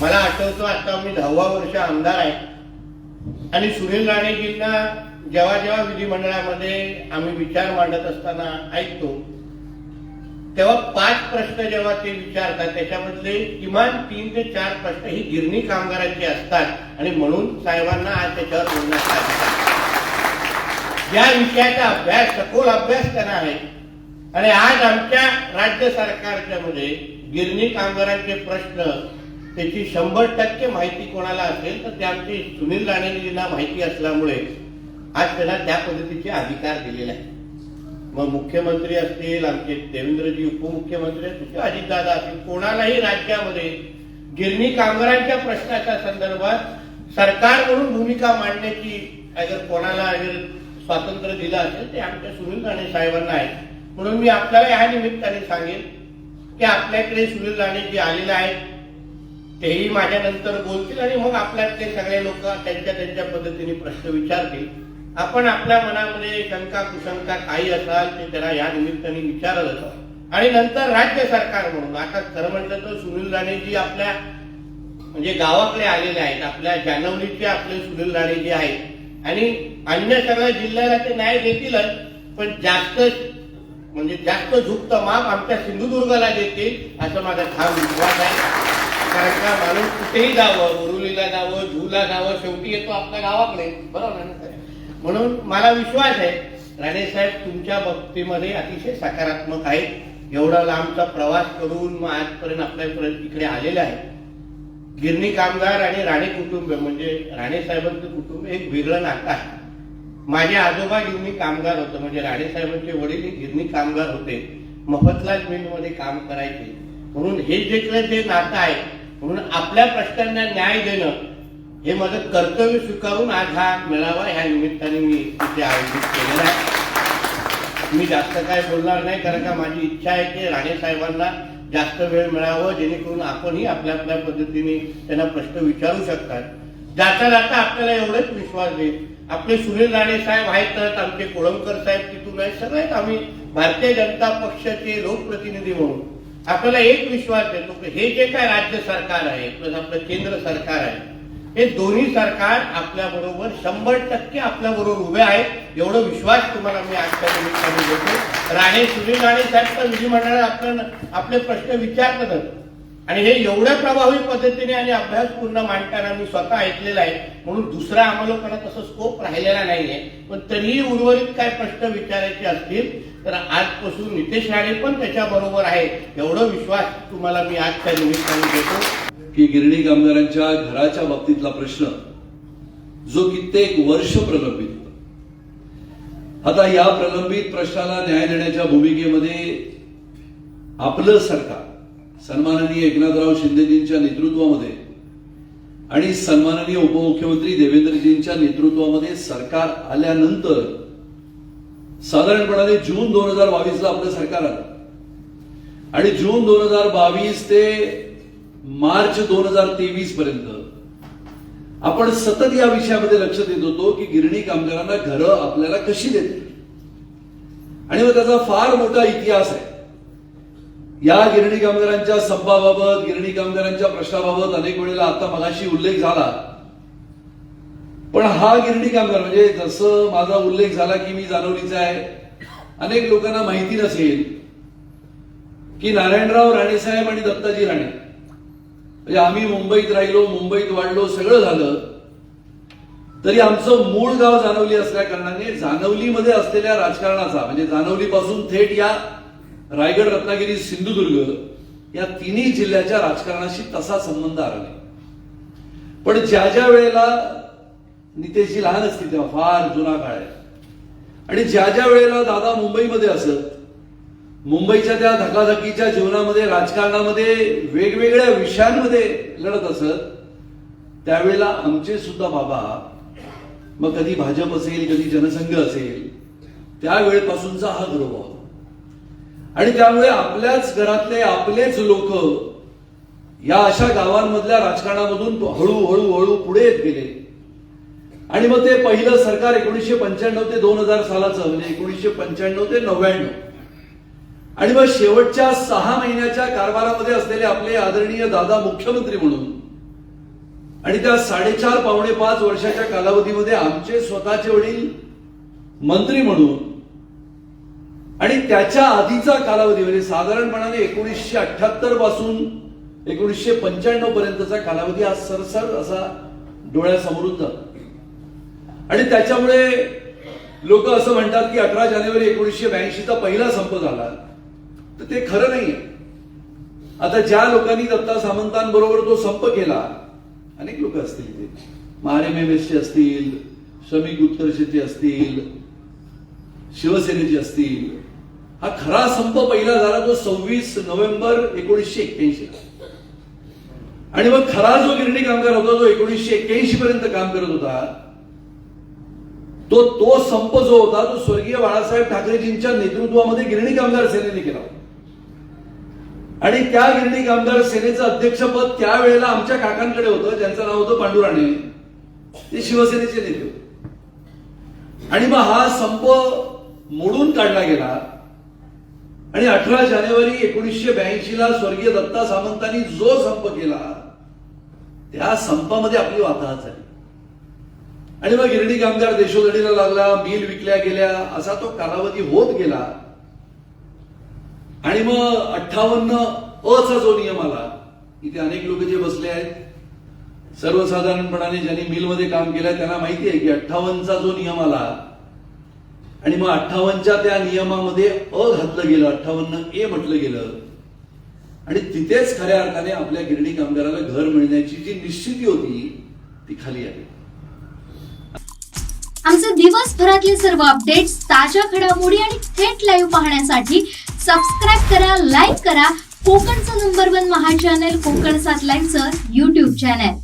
मला आठवतो आता मी दहावा वर्ष आमदार आहे. आणि सुनील राणेजींना जेव्हा जेव्हा विधिमंडळामध्ये आम्ही विचार मांडत असताना ऐकतो तेव्हा पाच प्रश्न जेव्हा ते विचारतात त्याच्यामधले किमान तीन ते चार प्रश्न ही गिरणी कामगारांची असतात. आणि म्हणून साहेबांना आज त्याच्यावर बोलण्यात अधिकार या विषयाचा अभ्यास सखोल अभ्यास त्यांना आहे. आणि आज आमच्या राज्य सरकारच्या मध्ये गिरणी कामगारांचे प्रश्न त्याची शंभर टक्के माहिती कोणाला असेल तर ते आमचे सुनील राणेजींना माहिती असल्यामुळे आज त्यांना त्या पद्धतीचे अधिकार दिलेले आहेत. मग मुख्यमंत्री असतील आमचे देवेंद्रजी उपमुख्यमंत्री असतील अजितदादा असतील कोणालाही राज्यामध्ये गिरणी कामगारांच्या प्रश्नाच्या संदर्भात सरकार म्हणून भूमिका मांडण्याची अगर कोणाला अगर स्वातंत्र्य दिलं असेल ते आमच्या सुनील राणे साहेबांना आहे. म्हणून मी आपल्याला या निमित्ताने सांगेन की आपल्याकडे सुनील राणे जे आलेले आहेत. तेही माझ्या नंतर बोलतील आणि मग आपल्यातले सगळे लोक त्यांच्या त्यांच्या पद्धतीने प्रश्न विचारतील. आपण आपल्या मनामध्ये शंका कुशंका काही असाल ते त्याला या निमित्ताने विचारलं आणि नंतर राज्य सरकार म्हणून आता खरं म्हटलं तर सुनील राणेजी आपल्या म्हणजे गावाकडे आलेले आहेत आपल्या जानवलीचे आपले सुनील राणे जे आहेत. आणि अन्य सगळ्या जिल्ह्याला ते न्याय देतीलच पण जास्त म्हणजे जास्त झुकतं माप आमच्या सिंधुदुर्गाला देतील असं माझा ठाम विश्वास आहे. कारण का माणूस कुठेही जावं उरुलीला जावं झूला जावं शेवटी येतो आपल्या गावाकडे. बरोबर ना? म्हणून मला विश्वास आहे राणे साहेब तुमच्या बाबतीमध्ये अतिशय सकारात्मक आहे. एवढा लांबचा प्रवास करून मग आजपर्यंत आपल्यापर्यंत इकडे आलेले आहे. गिरणी कामगार आणि राणे कुटुंब म्हणजे राणे साहेबांचं कुटुंब एक वेगळं नातं आहे. माझे आजोबा गिरणी कामगार होतं म्हणजे राणे साहेबांचे वडील हे गिरणी कामगार होते. मफतलाल मिलमध्ये काम करायचे. म्हणून हे जे जे नातं आहे म्हणून आपल्या प्रश्नांना न्याय देणं हे माझं कर्तव्य स्वीकारून आज हा मेळावा ह्या निमित्ताने मी इथे आयोजित केलेला आहे. मी जास्त काय बोलणार नाही कारण का माझी इच्छा आहे की राणे साहेबांना जास्त वेळ मिळावं जेणेकरून आपणही आपल्या आपल्या पद्धतीने त्यांना प्रश्न विचारू शकतात. जाता जाता आपल्याला एवढंच विश्वास देईल. आपले सुनील राणे साहेब आहेत तर आमचे कोळंबकर साहेब तिथून आहेत. सगळेच आम्ही भारतीय जनता पक्षाचे लोकप्रतिनिधी म्हणून. आपल्याला एक विश्वास देतो की हे जे काय राज्य सरकार आहे प्लस आपलं केंद्र सरकार आहे हे दोन्ही सरकार आपल्या बरोबर शंभर टक्के आपल्या बरोबर उभे आहेत. एवढं विश्वास तुम्हाला मी आजच्या निमित्ताने देतो. राणे सुनील राणे साहेब पण विधिमंडळात आपण आपले प्रश्न विचारत आणि हे एवढ्या प्रभावी पद्धतीने आणि अभ्यासपूर्ण मांडताना मी स्वतः ऐकलेलं आहे म्हणून दुसरा आम्हाला तसं स्कोप राहिलेला नाहीये. पण तरीही उर्वरित काय प्रश्न विचारायचे असतील तर आजपासून नितेश राणे पण त्याच्या बरोबर आहे एवढा विश्वास तुम्हाला मी आजच्या निमित्ताने देतो. की गिरणी कामगारांच्या घराच्या बाबतीतला प्रश्न जो कित्येक वर्ष प्रलंबित होता. आता या प्रलंबित प्रश्नाला न्याय देण्याच्या भूमिकेमध्ये आपलं सरकार सन्माननीय एकनाथराव शिंदेजींच्या नेतृत्वामध्ये आणि सन्माननीय उपमुख्यमंत्री देवेंद्रजींच्या नेतृत्वामध्ये सरकार आल्यानंतर साधारणपणाने जून दोन हजार बावीसला आपलं सरकार आलं आणि जून दोन हजार बावीस ते मार्च दोन हजार तेवीस पर्यंत आपण सतत या विषयामध्ये लक्ष देत होतो की गिरणी कामगारांना घरं आपल्याला कशी देते आणि मग त्याचा फार मोठा इतिहास आहे. या गिरणी कामगारांच्या संपाबाबत गिरणी कामगारांच्या प्रश्नाबाबत अनेक वेळेला आता मगाशी उल्लेख झाला. पण हा गिरणी कामगार म्हणजे जसं माझा उल्लेख झाला की मी जानवलीचा आहे अनेक लोकांना माहिती नसेल की नारायणराव राणेसाहेब आणि दत्ताजी राणे म्हणजे आम्ही मुंबईत राहिलो मुंबईत वाढलो सगळं झालं तरी आमचं मूळ गाव जानवली असल्या कारणाने जानवलीमध्ये असलेल्या राजकारणाचा म्हणजे जानवली पासून थेट या रायगड रत्नागिरी सिंधुदुर्ग या तिन्ही जिल्ह्याच्या राजकारणाशी तसा संबंध आला नाही. पण ज्या ज्या वेळेला नितेशजी लहान असतील तेव्हा फार जुना काळ आहे. आणि ज्या ज्या वेळेला दादा मुंबईमध्ये असत मुंबईच्या त्या धकाधकीच्या जीवनामध्ये राजकारणामध्ये वेगवेगळ्या विषयांमध्ये लढत असत त्यावेळेला आमचे सुद्धा बाबा मग कधी भाजप असेल कधी जनसंघ असेल त्यावेळेपासूनचा हा ग्रोह आणि त्यामुळे आपल्याच घरातले आपलेच लोक या अशा गावांमधल्या राजकारणामधून हळूहळू हळू पुढे येत गेले. आणि मग ते पहिलं सरकार एकोणीसशे पंच्याण्णव ते दोन हजार सालाचं म्हणजे एकोणीसशे पंच्याण्णव ते नव्याण्णव. आणि मग शेवटच्या सहा महिन्याच्या कारभारामध्ये असलेले आपले आदरणीय दादा मुख्यमंत्री म्हणून आणि त्या साडेचार पावणे पाच वर्षाच्या कालावधीमध्ये आमचे स्वतःचे वडील मंत्री म्हणून आणि त्याच्या आधीचा कालावधी म्हणजे साधारणपणाने एकोणीसशे अठ्याहत्तरपासून एकोणीसशे पंच्याण्णव पर्यंतचा कालावधी हा सरसर असा डोळ्यासमोरून जातो. आणि त्याच्यामुळे लोक असं म्हणतात की अठरा जानेवारी एकोणीसशे ब्याऐंशीचा पहिला संप झाला. तर ते खरं नाहीये. आता ज्या लोकांनी दत्ता सामंतांबरोबर तो संप केला अनेक लोक असतील ते. महारेमेसचे असतील श्रमिक उत्कर्षचे असतील शिवसेनेचे असतील. हा खरा संप पहिला झाला तो सव्वीस नोव्हेंबर एकोणीसशे एक्क्याऐंशी. आणि मग खरा जो गिरणी कामगार होता जो एकोणीसशे एक्क्याऐंशी पर्यंत काम करत होता. तो तो संप जो होता तो स्वर्गीय बाळासाहेब ठाकरेजींच्या नेतृत्वामध्ये गिरणी कामगार सेनेने केला. आणि त्या गिरणी कामगार सेनेचं अध्यक्षपद त्यावेळेला आमच्या काकांकडे होतं ज्यांचं नाव होतं पांडुराणे. ते शिवसेनेचे नेते होते. आणि मग हा संप मोडून काढला गेला. आणि अठरा जानेवारी एकोणीसशे ब्याऐंशी ला स्वर्गीय दत्ता सामंतांनी जो संप केला त्या संपामध्ये आपली वाताहत झाली. आणि मग गिरणी कामगार देशोधडीला लागला मिल विकल्या गेल्या असा तो कालावधी होत गेला. आणि मग अठ्ठावन्न अचा जो नियम आला इथे अनेक लोक जे बसले आहेत सर्वसाधारणपणाने ज्यांनी मिलमध्ये काम केलंय त्यांना माहिती आहे की अठ्ठावन्नचा जो नियम आला आणि मग अठ्ठावन्नच्या त्या नियमामध्ये अ घातलं गेलं अठ्ठावन्न ए म्हटलं गेलं. आणि तिथेच खऱ्या अर्थाने आपल्या गिरणी कामगाराला घर मिळण्याची जी निश्चिती होती ती खाली आली. आमचे दिवसभरातले सर्व अपडेट्स ताज्या घडामोडी आणि थेट लाईव्ह पाहण्यासाठी सबस्क्राईब करा लाईक करा. कोकणचं नंबर वन महा चॅनल कोकण सात लाईनचं युट्यूब चॅनल